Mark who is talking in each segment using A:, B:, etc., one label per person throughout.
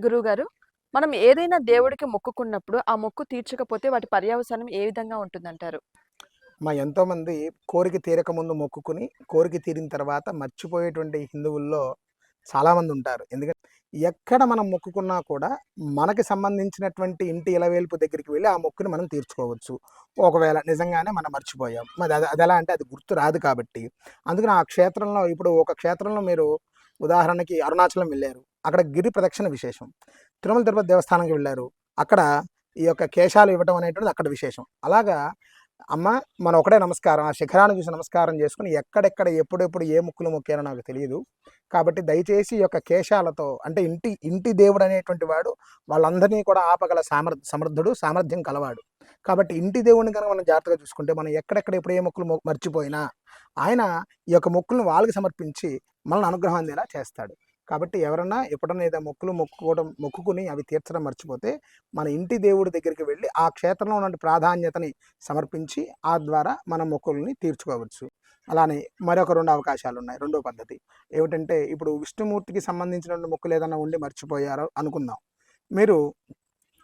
A: గురువుగారు మనం ఏదైనా దేవుడికి మొక్కుకున్నప్పుడు ఆ మొక్కు తీర్చకపోతే వాటి పర్యవసానం ఏ విధంగా ఉంటుందంటారు?
B: మా ఎంతోమంది కోరిక తీరక ముందు మొక్కుకుని కోరిక తీరిన తర్వాత మర్చిపోయేటువంటి హిందువుల్లో చాలామంది ఉంటారు. ఎందుకంటే ఎక్కడ మనం మొక్కుకున్నా కూడా మనకి సంబంధించినటువంటి ఇంటి ఇలవేల్పు దగ్గరికి వెళ్ళి ఆ మొక్కుని మనం తీర్చుకోవచ్చు. ఒకవేళ నిజంగానే మనం మర్చిపోయాం. మరి అది అది ఎలా అంటే అది గుర్తు రాదు కాబట్టి. అందుకని ఆ క్షేత్రంలో ఇప్పుడు ఒక క్షేత్రంలో మీరు ఉదాహరణకి అరుణాచలం వెళ్ళారు. అక్కడ గిరి ప్రదక్షిణ విశేషం. తిరుమల తిరుపతి దేవస్థానంకి వెళ్ళారు. అక్కడ ఈ యొక్క కేశాలు ఇవ్వటం అనేటువంటిది అక్కడ విశేషం. అలాగా అమ్మ మనం ఒకటే నమస్కారం. ఆ శిఖరాన్ని చూసి నమస్కారం చేసుకుని ఎక్కడెక్కడ ఎప్పుడెప్పుడు ఏ ముక్కులు మొక్కారో నాకు తెలియదు. కాబట్టి దయచేసి ఈ యొక్క కేశాలతో అంటే ఇంటి ఇంటి దేవుడు అనేటువంటి వాడు వాళ్ళందరినీ కూడా ఆపగల సామర్ సమర్థుడు సామర్థ్యం కలవాడు. కాబట్టి ఇంటి దేవుడిని కనుక మనం జాగ్రత్తగా చూసుకుంటే మనం ఎక్కడెక్కడ ఎప్పుడు ఏ మొక్కులు మర్చిపోయినా ఆయన ఈ యొక్క మొక్కులను వాళ్ళకి సమర్పించి మనల్ని అనుగ్రహం అందేలా చేస్తాడు. కాబట్టి ఎవరన్నా ఎప్పుడన్నా ఏదో మొక్కులు మొక్కుకోవడం మొక్కుకుని అవి తీర్చడం మర్చిపోతే మన ఇంటి దేవుడి దగ్గరికి వెళ్ళి ఆ క్షేత్రంలో ఉన్న ప్రాధాన్యతని సమర్పించి ఆ ద్వారా మన మొక్కుల్ని తీర్చుకోవచ్చు. అలానే మరొక రెండు అవకాశాలు ఉన్నాయి. రెండో పద్ధతి ఏమిటంటే ఇప్పుడు విష్ణుమూర్తికి సంబంధించిన మొక్కులు ఏదైనా ఉండి మర్చిపోయారో అనుకుందాం. మీరు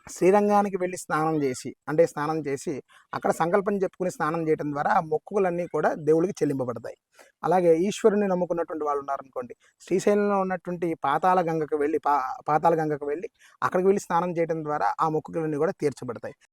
B: శ్రీరంగానికి వెళ్ళి స్నానం చేసి అంటే స్నానం చేసి అక్కడ సంకల్పం చెప్పుకుని స్నానం చేయడం ద్వారా ఆ మొక్కులన్నీ కూడా దేవుడికి చెల్లింపబడతాయి. అలాగే ఈశ్వరుని నమ్ముకున్నటువంటి వాళ్ళు ఉన్నారనుకోండి శ్రీశైలంలో ఉన్నటువంటి పాతాళ గంగకు వెళ్ళి పా పాతాల గంగకు వెళ్ళి అక్కడికి వెళ్ళి స్నానం చేయడం ద్వారా ఆ మొక్కులన్నీ కూడా తీర్చబడతాయి.